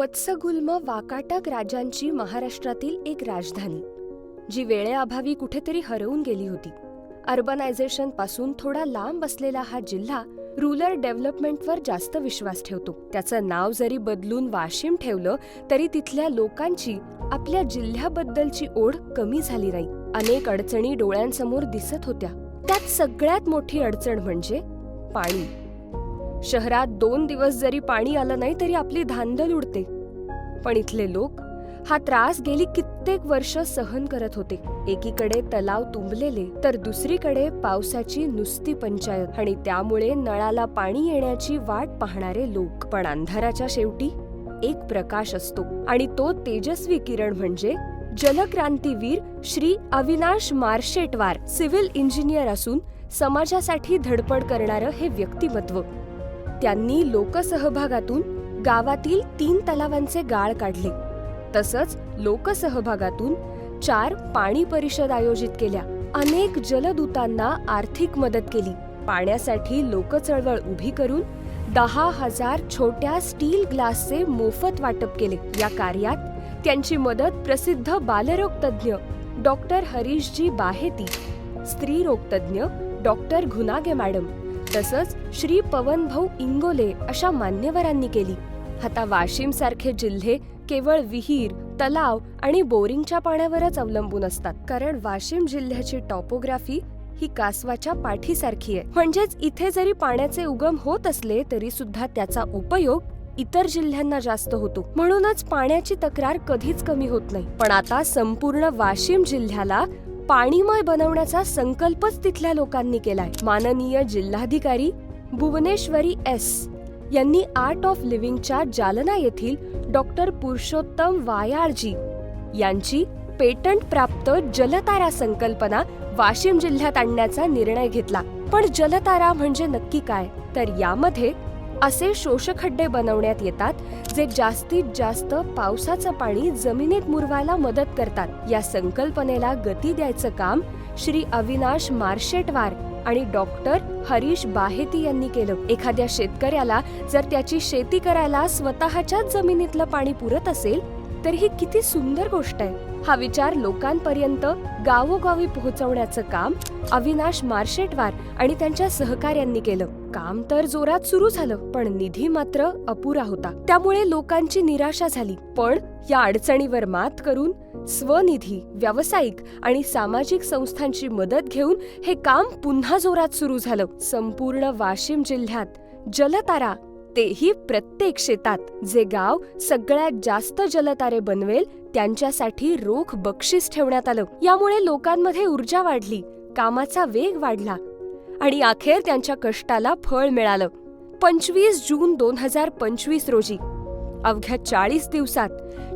वत्सगुल्म वाकाटक राजांची महाराष्ट्रातील एक राजधानी जी वेळेअभावी कुठेतरी हरवून गेली होती. अर्बनायझेशनपासून थोडा लांब असलेला हा जिल्हा रुरल डेव्हलपमेंटवर जास्त विश्वास ठेवतो. त्याचं नाव जरी बदलून वाशिम ठेवलं तरी तिथल्या लोकांची आपल्या जिल्ह्याबद्दलची ओढ कमी झाली नाही. अनेक अडचणी डोळ्यांसमोर दिसत होत्या. त्यात सगळ्यात मोठी अडचण म्हणजे पाणी. शहरात दोन दिवस जरी पाणी आलं नाही तरी आपली धांदल उडते. पण इथले लोक हा त्रास गेली कित्येक वर्ष सहन करत होते. एकीकडे तलाव तुंबलेले तर दुसरीकडे पावसाची नुसती पंचायत आणि त्यामुळे नळाला पाणी येण्याची वाट पाहणारे लोक. पण अंधाराच्या शेवटी एक प्रकाश असतो आणि तो तेजस्वी किरण म्हणजे जलक्रांतीवीर श्री अविनाश मार्शेटवार सिव्हिल इंजिनियर असून समाजासाठी धडपड करणारं हे व्यक्तिमत्व. त्यांनी लोकसहभागातून गावातील तीन तलावांचे गाळ काढले. तसंच लोकसहभागातून चार पाणी परिषद आयोजित केल्या. अनेक जलदूतांना आर्थिक मदत केली. पाण्यासाठी लोकचळवळ उभी करून दहा हजार छोट्या स्टील ग्लासचे मोफत वाटप केले. या कार्यात त्यांची मदत प्रसिद्ध बालरोग तज्ज्ञ डॉक्टर हरीशजी बाहेती स्त्रीरोग तज्ज्ञ डॉक्टर घुनागे मॅडम तसंच श्री पवनभाऊ इंगोले अशा मान्यवरांनी केली. आता वाशिम सारखे जिल्हे केवळ विहीर तलाव आणि बोरिंगच्या पाण्यावरच अवलंबून असतात. कारण वाशिम जिल्ह्याची टॉपोग्राफी ही कासवाच्या पाठीसारखी आहे. म्हणजेच इथे जरी पाण्याचे उगम होत असले तरी सुद्धा त्याचा उपयोग इतर जिल्ह्यांना जास्त होतो. म्हणूनच पाण्याची तक्रार कधीच कमी होत नाही. पण आता संपूर्ण वाशिम जिल्ह्याला पाणीमय बनवण्याचा संकल्पच तिथल्या लोकांनी केलाय. माननीय जिल्हाधिकारी भुवनेश्वरी एस. यांनी आर्ट ऑफ लिव्हिंगच्या जालना येथील डॉक्टर पुरुषोत्तम वायाळजी यांची पेटंट प्राप्त जलतारा संकल्पना वाशिम जिल्ह्यात आणण्याचा निर्णय घेतला. पण जलतारा म्हणजे नक्की काय? तर यामध्ये असे शोषखड्डे बनवण्यात येतात जे जास्तीत जास्त पावसाचं पाणी जमिनीत मुरवायला मदत करतात. या संकल्पनेला गती द्यायचं काम श्री अविनाश मार्शेटवार आणि डॉक्टर हरीश बाहेती यांनी केलं. एखाद्या शेतकऱ्याला जर त्याची शेती करायला स्वतःच्याच जमिनीतलं पाणी पुरत असेल तर ही किती सुंदर गोष्ट आहे. हा विचार लोकांपर्यंत गावोगावी पोहोचवण्याचं काम अविनाश मार्शेटवार आणि त्यांच्या सहकार्यांनी केलं. काम तर जोरात सुरू झालं पण निधी मात्र अपुरा होता. त्यामुळे लोकांची निराशा झाली. पण या अडचणीवर मात करून स्वनिधी व्यावसायिक आणि सामाजिक संस्थांची मदत घेऊन हे काम पुन्हा जोरात सुरू झालं. संपूर्ण वाशिम जिल्ह्यात जलतारा तेही प्रत्येक शेतात. जे गाव सगळ्यात जास्त जलतारे बनवेल त्यांच्यासाठी रोख बक्षीस ठेवण्यात आलं. यामुळे लोकांमध्ये ऊर्जा वाढली कामाचा वेग वाढला. आणि अखेर त्यांच्या कष्टाला फळ मिळालं. पंचवीस जून दोन हजार पंचवीस रोजी. अवघ्या चाळीस दिवसात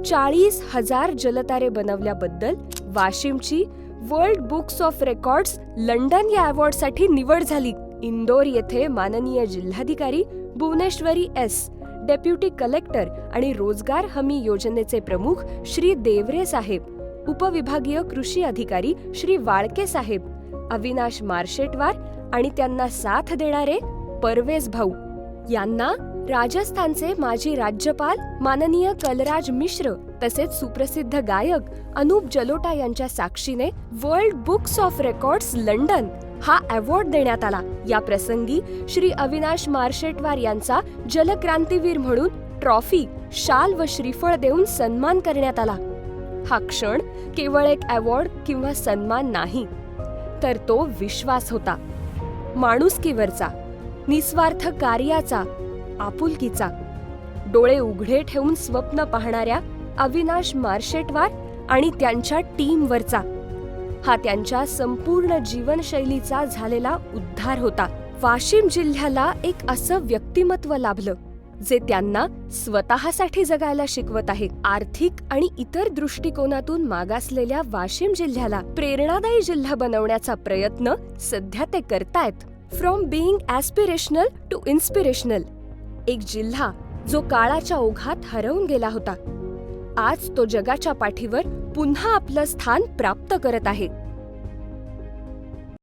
चाळीस हजार जलतारे बनवल्याबद्दल वाशिमची world books of records London या अवॉर्डसाठी निवड झाली. इंदोर येथे माननीय जिल्हाधिकारी भुवनेश्वरी एस डेप्युटी कलेक्टर आणि रोजगार हमी योजनेचे प्रमुख श्री देवरे साहेब उपविभागीय कृषी अधिकारी श्री वाळके साहेब अविनाश मार्शेटवार आणि त्यांना साथ देणारे परवेज भाऊ. यांना राजस्थानचे माजी राज्यपाल माननीय कलराज मिश्र तसेच सुप्रसिद्ध गायक अनूप जलोटा यांच्या साक्षीने world books of records London हा अवॉर्ड देण्यात आला. या प्रसंगी श्री अविनाश मार्शेटवार यांचा जलक्रांतीवीर म्हणून ट्रॉफी शाल व श्रीफळ देऊन सन्मान करण्यात आला. हा क्षण केवळ एक अवॉर्ड किंवा सन्मान नाही तर तो विश्वास होता. माणुसकीवरचा निस्वार्थ कार्याचा आपुलकीचा. डोळे उघडे ठेवून स्वप्न पाहणाऱ्या अविनाश मार्शेटवार आणि त्यांच्या टीमवरचा. हा त्यांच्या संपूर्ण जीवनशैलीचा झालेला उद्धार होता. वाशिम जिल्ह्याला एक असं व्यक्तिमत्व लाभलं. जे त्यांना स्वतःसाठी जगायला शिकवत आहे आर्थिक आणि इतर दृष्टिकोनातून मागासलेल्या वाशिम जिल्ह्याला प्रेरणादायी जिल्हा बनवण्याचा प्रयत्न सध्या ते करतायत. From being aspirational to inspirational एक जिल्हा जो काळाच्या ओघात हरवून गेला होता. आज तो जगाच्या पाठीवर पुन्हा आपलं स्थान प्राप्त करत आहे.